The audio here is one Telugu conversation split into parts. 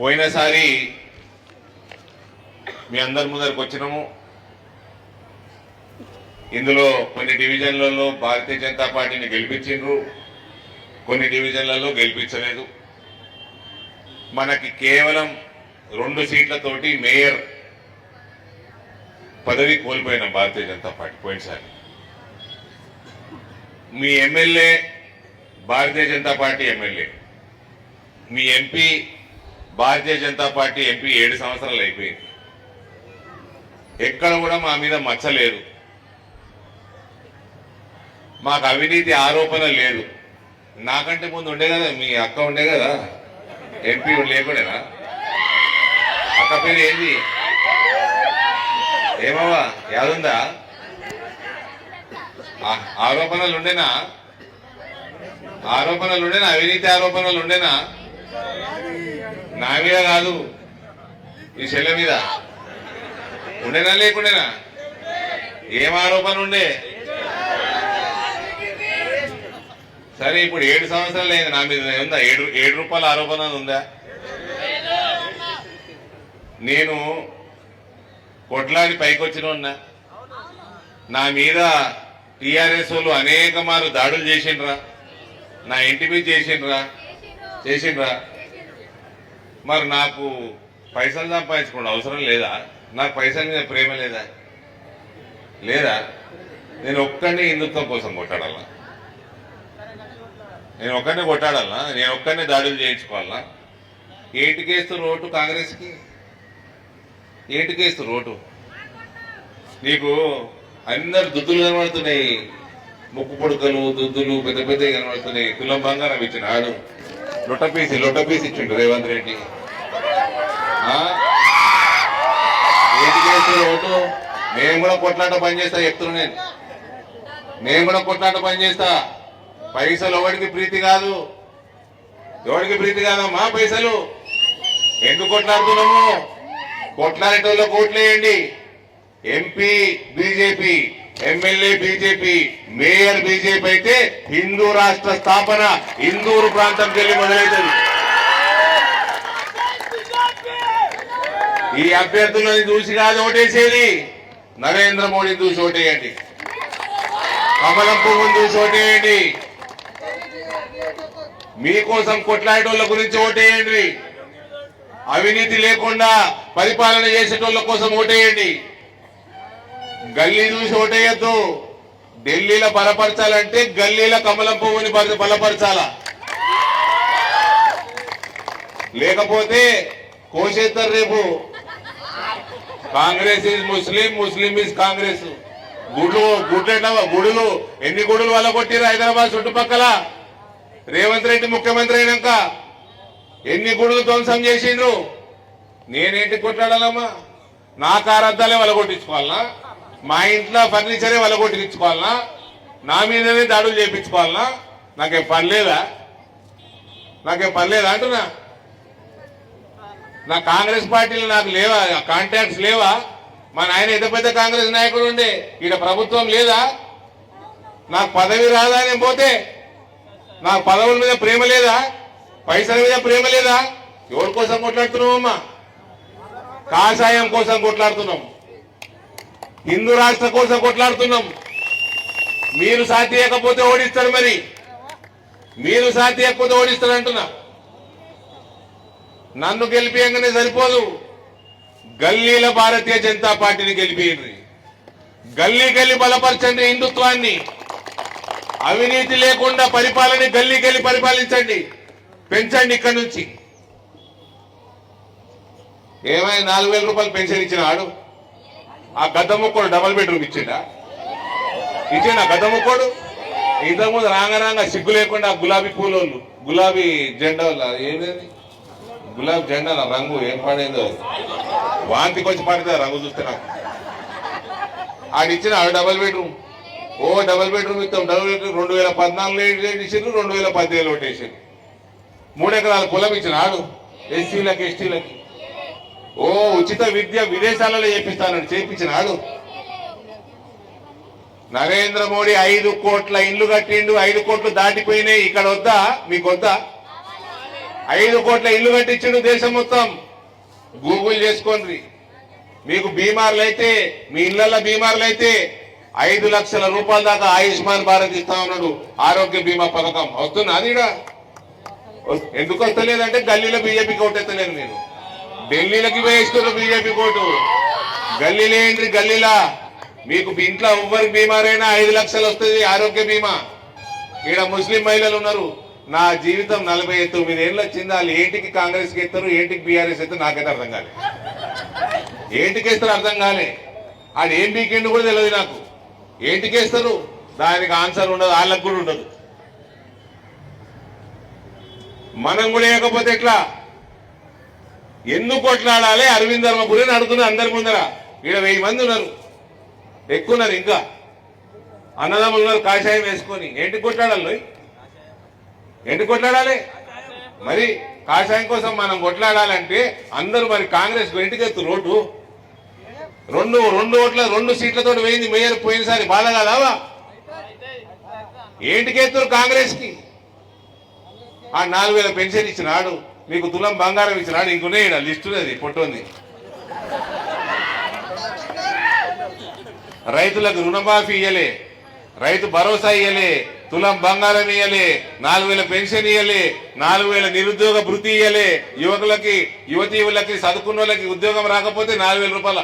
పోయినసారి మీ అందరి ముందరికి వచ్చినాము. ఇందులో కొన్ని డివిజన్లలో భారతీయ జనతా పార్టీని గెలిపించిండ్రు. కొన్ని డివిజన్లలో గెలిపించలేదు. మనకి కేవలం రెండు సీట్లతోటి మేయర్ పదవి కోల్పోయినాం భారతీయ జనతా పార్టీ పోయినసారి. మీ MLA Bharatiya Janata party MLA. మీ MP Bharatiya Janata party MP ఏడు సంవత్సరాలు అయిపోయింది. ఎక్కడ కూడా మా మీద మచ్చలేదు మాకు అవినీతి ఆరోపణ లేదు. నాకంటే ముందు ఉండే కదా మీ అక్క ఉండే కదా ఎంపీ లేకుండేనా అక్క పేరు ఏంది? ఏమవ్వా యాదుందా? ఆరోపణలు ఉండేనా? ఆరోపణలు ఉండేనా? అవినీతి ఆరోపణలు ఉండేనా? నా మీద కాదు ఈ చెల్లె మీద. ఉండేనా లేకుండేనా? ఏం ఆరోపణలు ఉండే? సరే ఇప్పుడు ఏడు సంవత్సరాలు లేదు నా మీద. ఉందా? ఏడు ఏడు రూపాయల ఆరోపణ ఉందా? నేను కొట్లాడి పైకొచ్చిన ఉన్నా నా మీద టీఆర్ఎస్ వాళ్ళు అనేక మారు దాడులు చేసిండ్రా. నా ఇంటి మీద చేసిండ్రా. చేసిండ్రా. మరి నాకు పైసలు సంపాదించుకోండి అవసరం లేదా? నాకు పైసల మీద ప్రేమ లేదా? లేదా? నేను ఒక్కడిని హిందుత్వం కోసం కొట్టాడాలా నేను ఒక్కడినే కొట్టాడాలా నేను ఒక్కడినే దాడులు చేయించుకోవాలా ఏంటికేస్తూ రోటు కాంగ్రెస్కి? ఏంటికేస్తూ రోడ్డు? నీకు అందరు దుద్దులు కనబడుతున్నాయి. ముక్కు పొడుకలు దుద్దులు పెద్ద పెద్దవి కనబడుతున్నాయి. కులం బంగారం ఇచ్చిన ఆడు. లొట్టపీసి లొట్టపీసి ఇచ్చిండు రేవంత్ రెడ్డి. ఓటు మేము నేను కూడా కొట్లాట పని చేస్తా చెప్తున్నా నేను. నేను కూడా కొట్లాట పని చేస్తా. పైసలు ఎవరికి ప్రీతి కాదు? ఎవరికి ప్రీతి కాదమ్మా పైసలు. ఎందుకు కొట్లాడుతున్నాము? కొట్లాడేటోళ్ళకి కోట్లేయండి. MP BJP. MLA BJP mayor BJP అయితే హిందూ రాష్ట్ర స్థాపన హిందూరు ప్రాంతం వెళ్ళి మొదలవుతుంది ఈ అభ్యర్థులను చూసి కాదు ఓటేసేది. నరేంద్ర మోడీ చూసి ఓటేయండి. కమలం పువ్వును చూసి ఓటేయండి. మీకోసం కొట్లాడేటోళ్ళ గురించి ఓటేయండి. అవినీతి లేకుండా పరిపాలన చేసేటోళ్ళ కోసం ఓటేయండి. గల్లీ చూసి ఓటేయద్దు. ఢిల్లీలో బలపరచాలంటే గల్లీలో కమలం పువ్వుని బలపరచాల బలపరచాలా. లేకపోతే కోసేస్తారు రేపు. Congress is Muslim Muslim is Congress. గుడ్లు గుడ్లు గుడులు. ఎన్ని గుడులు వల్ల కొట్టిరు హైదరాబాద్ చుట్టుపక్కల? రేవంత్ రెడ్డి ముఖ్యమంత్రి అయినాక ఎన్ని గుడులు ధ్వంసం చేసిండ్రు? నేనేంటి కొట్లాడాలమ్మా? నా కారద్దాలే కొట్టించుకోవాలనా? మా ఇంట్లో ఫర్నిచరే వలగొట్టించుకోవాలనా నా మీదనే దాడులు చేయించుకోవాలనా? నాకేం పని లేదా? నాకేం పని లేదా అంటున్నా? నా కాంగ్రెస్ పార్టీలో నాకు లేవా? కాంటాక్ట్స్ లేవా? మా నాయన ఎంత పెద్ద కాంగ్రెస్ నాయకుడు ఉండే. ఈడ ప్రభుత్వం లేదా? నాకు పదవి రాదా నేను పోతే నాకు పదవుల మీద ప్రేమ లేదా? పైసల మీద ప్రేమ లేదా? ఎవరి కోసం కొట్లాడుతున్నామమ్మా కాషాయం కోసం కొట్లాడుతున్నాం. హిందూ రాష్ట్ర కోసం కొట్లాడుతున్నాం. మీరు సాధ్య ఓడిస్తారు మరి. మీరు సాధ్య ఓడిస్తారు అంటున్నా. నన్ను గెలిపియంగానే సరిపోదు. గల్లీల భారతీయ జనతా పార్టీని గెలిపియండి. గల్లీ గల్లీ బలపరచండి హిందుత్వాన్ని. అవినీతి లేకుండా పరిపాలన గల్లీ గల్లీ పరిపాలించండి. పెంచండి ఇక్కడి నుంచి. ఏమైనా నాలుగు వేల రూపాయలు పెన్షన్ ఇచ్చిన ఆడు? ఆ గద్ద ముక్కోడు డబల్ బెడ్రూమ్ ఇచ్చిండా? ఇచ్చిండా గద్ద ముక్కోడు ఇంతకుముందు రాంగరాంగ సిగ్గు లేకుండా గులాబీ పూలోళ్ళు గులాబీ జెండా ఏమేమి? గులాబీ జెండా నా రంగు ఏం పాడైందో వాంతికి వచ్చి పడితే రంగు చూస్తే నాకు. ఆడిచ్చిన ఆడు డబల్ బెడ్రూమ్ ఓ డబల్ బెడ్రూమ్ ఇస్తాం. డబల్ బెడ్రూమ్ రెండు వేల పద్నాలుగులో ఇచ్చిండ్రు రెండు వేల పదిహేనులో ఒకటేసారు మూడు ఎకరాల పొలం ఇచ్చిన ఆడు ఎస్సీలకి ఎస్టీలకి. ఓ ఉచిత విద్య విదేశాలలో చేపిస్తానని చేపించినాడు నరేంద్ర మోడీ ఐదు కోట్ల ఇండ్లు కట్టిండు ఐదు కోట్లు దాటిపోయినాయి. ఇక్కడ వద్దా? మీకు వద్దా? ఐదు కోట్ల ఇల్లు కట్టించిండు దేశం మొత్తం. గూగుల్ చేసుకోండి. మీకు బీమార్లు అయితే మీ ఇళ్ళలో బీమార్లు అయితే ఐదు లక్షల రూపాయల దాకా ఆయుష్మాన్ భారత్ ఇస్తా ఉన్నాడు. ఆరోగ్య బీమా పథకం. వస్తున్నా అది ఎందుకు వస్తలేదంటే గల్లీలో బీజేపీకి కోట్ నేను ఢిల్లీలకి వేస్తున్నారు బీజేపీ కోటు గల్లీలో ఏంటి గల్లీలా? మీకు ఇంట్లో ఎవ్వరికి బీమారైనా ఐదు లక్షలు వస్తుంది ఆరోగ్య బీమా. ఈడ ముస్లిం మహిళలు ఉన్నారు. నా జీవితం నలభై తొమ్మిది ఏళ్ళు వచ్చింది వాళ్ళు ఏంటికి కాంగ్రెస్కి ఎత్తారు ఏంటికి బీఆర్ఎస్ ఎత్తారు నాకైతే అర్థం కాలే. ఏంటికి వేస్తారు అర్థం కాలే. ఆడు ఏం బీకెండ్ కూడా తెలియదు నాకు. ఏంటికి వేస్తారు? దానికి ఆన్సర్ ఉండదు వాళ్ళకు కూడా ఉండదు. మనం కూడా వేయకపోతే ఎట్లా? ఎందుకు కొట్లాడాలి అరవింద్ ధర్మపురి అడుగుతున్నారు అందరి ముందర. ఈడ వెయ్యి మంది ఉన్నారు. ఎక్కువ ఉన్నారు ఇంకా. అన్నదమ్ములు ఉన్నారు కాషాయం వేసుకొని. ఏంటి కొట్లాడాలి ఏంటి కొట్లాడాలి? మరి కాషాయం కోసం మనం కొట్లాడాలంటే అందరూ మరి కాంగ్రెస్ ఇంటికెత్తు రోడ్డు. రెండు రెండు ఓట్ల రెండు సీట్లతో పోయింది మేయర్ పోయినసారి బాధ కాదావా ఏంటికెత్తురు కాంగ్రెస్కి ఆ నాలుగు వేల పెన్షన్ ఇచ్చినాడు మీకు తులం బంగారం ఇచ్చిన ఇంకున్నాయి ఈడ లిస్టు అది పొట్టుంది రైతులకు రుణమాఫీ ఇయ్యలే రైతు భరోసా ఇయ్యలే తులం బంగారం ఇయ్యలే నాలుగు వేల పెన్షన్ ఇయ్యలే నాలుగు వేల నిరుద్యోగ భృతి ఇయ్యలే. యువకులకి యువతీయులకి చదువుకున్న వాళ్ళకి ఉద్యోగం రాకపోతే నాలుగు వేల రూపాయల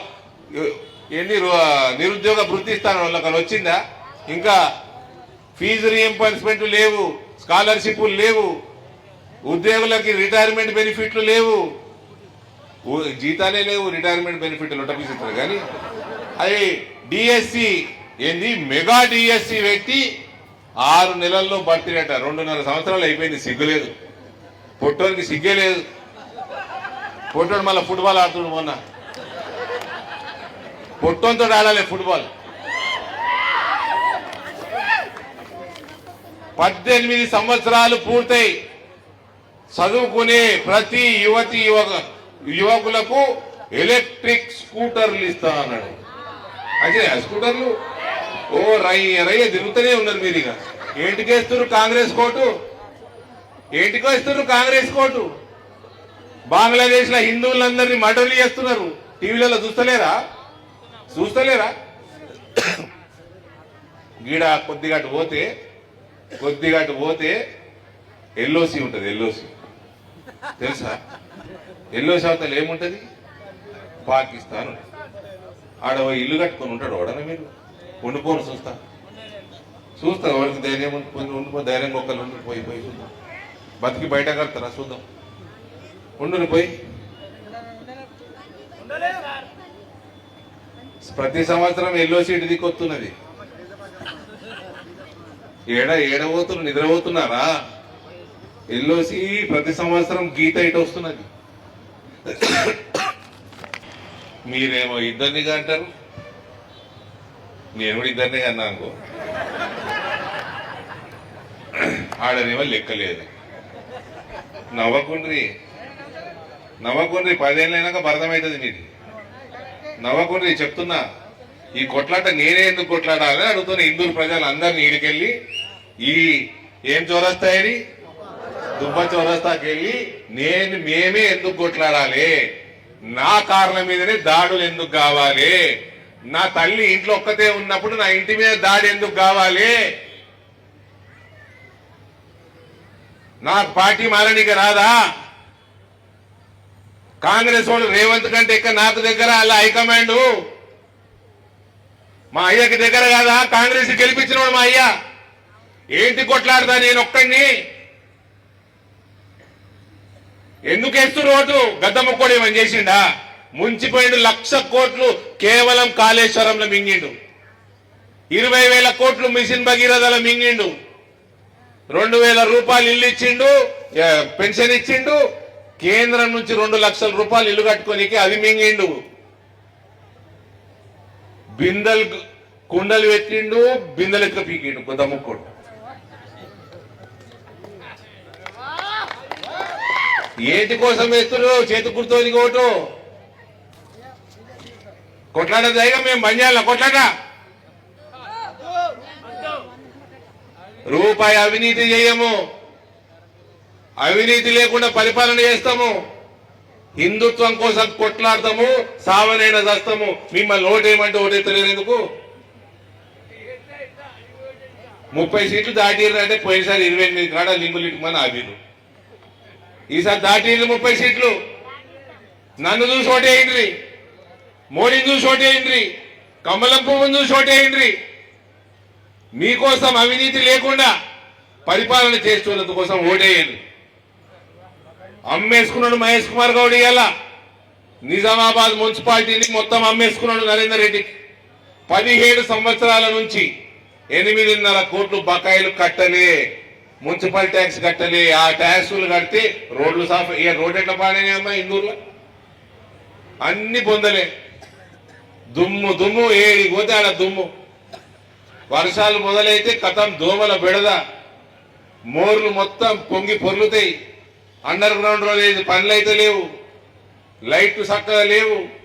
ఎన్ని రు- నిరుద్యోగ భృతి ఇస్తాను వాళ్ళకి వచ్చిందా? ఇంకా ఫీజు రీఎంబర్స్మెంట్ లేవు స్కాలర్షిప్లు లేవు. ఉద్యోగులకి రిటైర్మెంట్ బెనిఫిట్లు లేవు. జీతాలే లేవు రిటైర్మెంట్ బెనిఫిట్లు ఉంటారు కానీ అది డిఎస్సి ఏంది? మెగా డిఎస్సి పెట్టి ఆరు నెలల్లో భర్తీరట రెండున్నర సంవత్సరాలు అయిపోయింది సిగ్గులేదు పొట్టోనికి సిగ్గే లేదు. పొట్టోడు మళ్ళీ ఫుట్బాల్ ఆడుతుండు మొన్న. పొట్టోంతో ఆడాలి ఫుట్బాల్. పద్దెనిమిది సంవత్సరాలు పూర్తయి. చదువుకునే ప్రతి యువతి యువక యువకులకు ఎలక్ట్రిక్ స్కూటర్లు ఇస్తా అన్నాడు. అదే స్కూటర్లు? ఓ రయ్య రయ్య తిరుగుతూనే ఉన్నారు మీరు ఇక ఏంటికేస్తున్నారు కాంగ్రెస్ కోటు? ఏంటికేస్తున్నారు కాంగ్రెస్ కోటు? బంగ్లాదేశ్లో హిందువులందరినీ మర్డర్లు చేస్తున్నారు. టీవీలలో చూస్తలేరా? చూస్తలేరా? గీడ కొద్దిగా అటు పోతే కొద్దిగా అటు పోతే ఎల్ఓసి ఉంటుంది ఎల్ఓసి. తెలుసా? ఎల్లో అవతల ఏముంటది? పాకిస్తాన్. ఆడ ఇల్లు కట్టుకొని ఉంటాడు వాడన మీరు? ఉండిపోను చూస్తా. చూస్తా వాడికి ధైర్యం ఉండిపోయి ఉండిపో ధైర్యం ఒక్కరు ఉండిపోయి పోయి పోయి చూద్దాం. బతికి బయట కడతారా? చూద్దాం. ఉండుని పోయి. ప్రతి సంవత్సరం ఎల్లో సీట్ దిక్కొస్తున్నది. ఏడ ఏడబోతున్నారు నిద్రపోతున్నారా? ఎల్ఓసి ప్రతి సంవత్సరం గీత ఇటు వస్తున్నది. మీరేమో ఇద్దరినిగా అంటారు నేను కూడా ఇద్దరిని అన్నా అనుకో ఆడనేమో లెక్కలేదు. నవ్వకుండ్రి. నవ్వకుండ్రి పదేళ్ళైనాక భరతమవుతుంది మీది నవ్వకుండ్రి చెప్తున్నా ఈ కొట్లాట నేనే ఎందుకు కొట్లాడాలని అడుగుతున్న హిందూ ప్రజలు అందరినీ ఈడికెళ్ళి ఈ ఏం చోరస్తాయని దుబ్బ చౌరస్తాకి వెళ్ళి నేను మేమే ఎందుకు కొట్లాడాలి? నా కారణం మీదనే దాడులు ఎందుకు కావాలి? నా తల్లి ఇంట్లో ఒక్కతే ఉన్నప్పుడు నా ఇంటి మీద దాడి ఎందుకు కావాలి? నాకు పార్టీ మారనీకి రాదా? కాంగ్రెస్ వాళ్ళు రేవంత్ కంటే ఎక్క నాకు దగ్గర అలా హైకమాండ్ మా అయ్యకి దగ్గర కాదా? కాంగ్రెస్ గెలిపించినోడు మా అయ్య. ఏంటి కొట్లాడదా నేను ఒక్కడిని? ఎందుకు వేస్తున్నారు ఓటు గద్దమ్మకోడి ఏమని చేసిండా? ముంచిపోయిండు లక్ష కోట్లు కేవలం కాళేశ్వరంలో మింగిండు. ఇరవై వేల కోట్లు మిషన్ భగీరథలో మింగిండు. రెండు వేల రూపాయలు ఇల్లు ఇచ్చిండు పెన్షన్ ఇచ్చిండు. కేంద్రం నుంచి రెండు లక్షల రూపాయలు ఇల్లు కట్టుకోనికి అది మింగిండు. బిందెలు కుండలు పెట్టిండు బిందెలు ఎక్క పీకిండు కొద్ద ముక్కోడు. ఏటి కోసం వేస్తున్నారు చేతి గుర్తోని ఓటు? కొట్లాడ జైగా మేము బంజాల కొట్లాట రూపాయి అవినీతి చేయము. అవినీతి లేకుండా పరిపాలన చేస్తాము. హిందుత్వం కోసం కొట్లాడతాము. సావనైన దస్తాము. మిమ్మల్ని ఓటేయమంటే ఓటేస్తలేరు ఎందుకు? ముప్పై సీట్లు దాటిరంటే పోయినసారి ఇరవై ఎనిమిది కాడ లింగులు ఇటుమని ఆపిరు ఈసారి దాటింది ముప్పై సీట్లు. నన్ను చూసి ఓటేయండి మోడీని చూసి ఓటేయండి కమలం పువ్వును చూసి ఓటేయండి మీకోసం అవినీతి లేకుండా పరిపాలన చేస్తున్నందు కోసం ఓటేయండి. అమ్మేసుకున్నాడు మహేష్ కుమార్ గౌడ్ ఇవాళ నిజామాబాద్ మున్సిపాలిటీని మొత్తం అమ్మేసుకున్నాడు నరేందర్ రెడ్డికి పదిహేడు సంవత్సరాల నుంచి ఎనిమిదిన్నర కోట్లు బకాయిలు కట్టలే. మున్సిపల్ ట్యాక్స్ కట్టలే ఆ ట్యాక్సులు కడితే రోడ్లు సాఫ్ ఇక రోడ్ ఎట్లా పాడేనమ్మా ఇందూరులో అన్ని పొందలే. దుమ్ము దుమ్ము ఏడి పోతే ఆడ దుమ్ము. వర్షాలు మొదలైతే కథం దోమల బెడద. మోర్లు మొత్తం పొంగి పొర్లుతాయి. అండర్ గ్రౌండ్ రోడ్ పనులు అయితే లేవు. లైట్లు చక్కగా లేవు.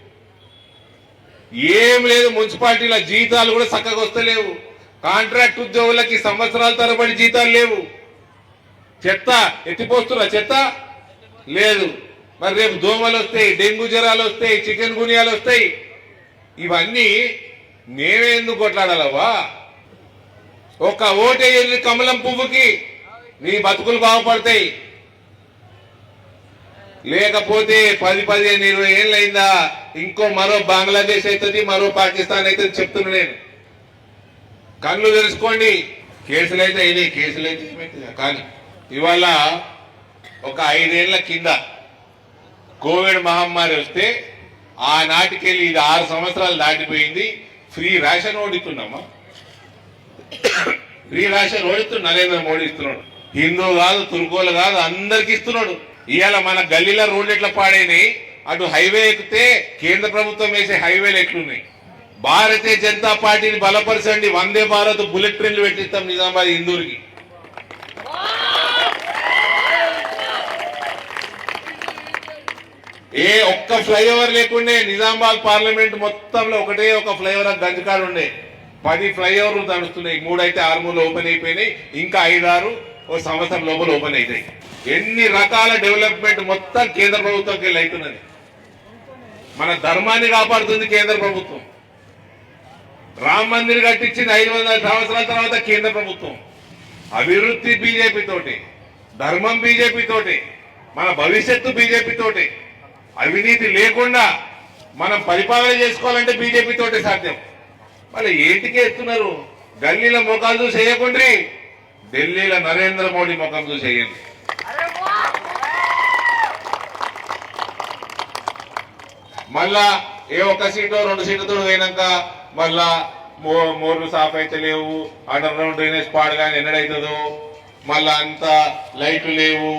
ఏం లేదు మున్సిపాలిటీల జీతాలు కూడా చక్కగా వస్తలేవు. కాంట్రాక్ట్ ఉద్యోగులకి సంవత్సరాల తరబడి జీతాలు లేవు. చెత్త ఎత్తిపోస్తున్నా చెత్త? లేదు. మరి రేపు దోమలు వస్తాయి డెంగ్యూ జ్వరాలు వస్తాయి చికెన్ గునియాలు వస్తాయి. ఇవన్నీ నేనే ఎందుకు కొట్లాడాలవా ఒక ఓటేయండి కమలం పువ్వుకి నీ బతుకులు బాగుపడతాయి. లేకపోతే పది పదిహేను ఇరవై ఏళ్ళు అయిందా ఇంకో మరో బంగ్లాదేశ్ అవుతుంది మరో పాకిస్తాన్ అవుతుంది చెప్తున్నా నేను. కళ్ళు తెలుసుకోండి కేసులు అయితే అయినాయి కేసులు అయితే కానీ. ఇవాళ ఒక ఐదేళ్ళ కింద కోవిడ్ మహమ్మారి వస్తే ఆనాటికెళ్ళి ఇది ఆరు సంవత్సరాలు దాటిపోయింది. ఫ్రీ రేషన్ ఓడిస్తున్నామా? ఫ్రీ రేషన్ ఓడిస్తూ నరేంద్ర మోడీ ఇస్తున్నాడు. హిందూ కాదు తుర్కోలు కాదు అందరికి ఇస్తున్నాడు. ఇవాళ మన గల్లీలో రోడ్లు ఎట్లా పాడైనాయి? అటు హైవే ఎక్కితే కేంద్ర ప్రభుత్వం వేసే హైవేలు ఎట్లున్నాయి? భారతీయ జనతా పార్టీని బలపరచండి. వందే భారత్ బుల్లెట్ ట్రైన్లు పెట్టిస్తాం నిజామాబాద్ ఇందూరుకి ఏ ఒక్క ఫ్లైఓవర్ లేకుండే నిజామాబాద్ పార్లమెంట్ మొత్తంలో ఒకటే ఒక ఫ్లైఓవర్ గంజకాడు ఉండే. పది ఫ్లైఓవర్లు నడుస్తున్నాయి మూడు అయితే ఆరుమూలు ఓపెన్ అయిపోయినాయి. ఇంకా ఐదారు ఓ సంవత్సరం లోపల ఓపెన్ అవుతాయి ఎన్ని రకాల డెవలప్మెంట్ మొత్తం కేంద్ర ప్రభుత్వంకి వెళ్ళి అవుతున్నది మన ధర్మాన్ని కాపాడుతుంది కేంద్ర ప్రభుత్వం. రామ్ మందిర్ కట్టించింది ఐదు వందల సంవత్సరాల తర్వాత కేంద్ర ప్రభుత్వం. అభివృద్ధి బీజేపీ తోటి ధర్మం బీజేపీ తోటి మన భవిష్యత్తు బీజేపీ తోటి. అవినీతి లేకుండా మనం పరిపాలన చేసుకోవాలంటే బీజేపీ తోటే సాధ్యం. మళ్ళీ ఏంటికి ఎత్తున్నారు గల్లీల ముఖాలు చూసి వేయకుండ్రి ఢిల్లీలో నరేంద్ర మోడీ ముఖం చూసి వేయండి. మళ్ళా ఏ ఒక్క సీటు రెండు సీటుతో పోయినాక మళ్ళా మో మోర్లు సాఫ్ అయితే లేవు అండర్ గ్రౌండ్ డ్రైనేజ్ పాడగానే ఎన్నడైతుందో. మళ్ళా అంత లైట్లు లేవు.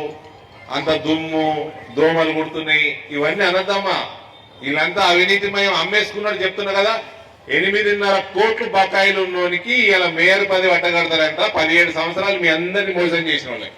అంత దుమ్ము దోమలు కుడుతున్నాయి. ఇవన్నీ అనద్దమ్మా. వీళ్ళంతా అవినీతిమయం అమ్మేసుకున్నాడు చెప్తున్నా కదా. ఎనిమిదిన్నర కోట్లు బకాయిలు ఉన్నోనికి ఇలా మేయర్ పది పట్టగడతారంట పదిహేడు సంవత్సరాలు మీ అందరినీ మోసం చేసిన వాళ్ళకి